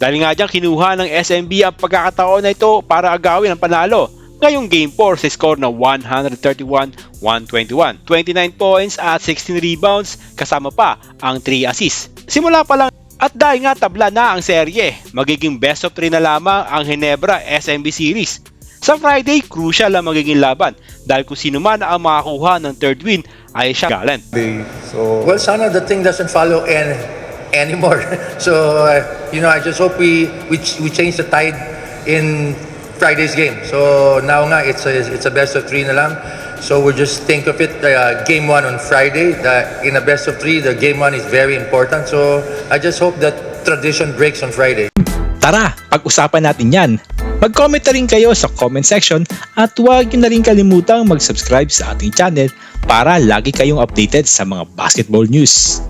Dahil nga dyan kinuha ng SMB ang pagkakataon na ito para agawin ang panalo. Ngayong Game 4 sa score na 131-121. 29 points at 16 rebounds kasama pa ang 3 assists. Simula pa lang at dahil nga tabla na ang serye, magiging best of 3 na lamang ang Ginebra SMB Series. Sa Friday, crucial ang magiging laban dahil kung sino man ang makakuha ng third win ay siya galan. So, Well, sana the thing doesn't follow any, anymore. so, uh, you know, I just hope we, we, we change the tide in Friday's game. So, now nga, it's a, it's a best of three na lang. So, we just think of it, uh, game one on Friday. The, in a best of three, the game one is very important. So, I just hope that tradition breaks on Friday. Tara, pag-usapan natin yan. Mag-comment na rin kayo sa comment section at huwag nyo na rin kalimutang mag-subscribe sa ating channel para lagi kayong updated sa mga basketball news.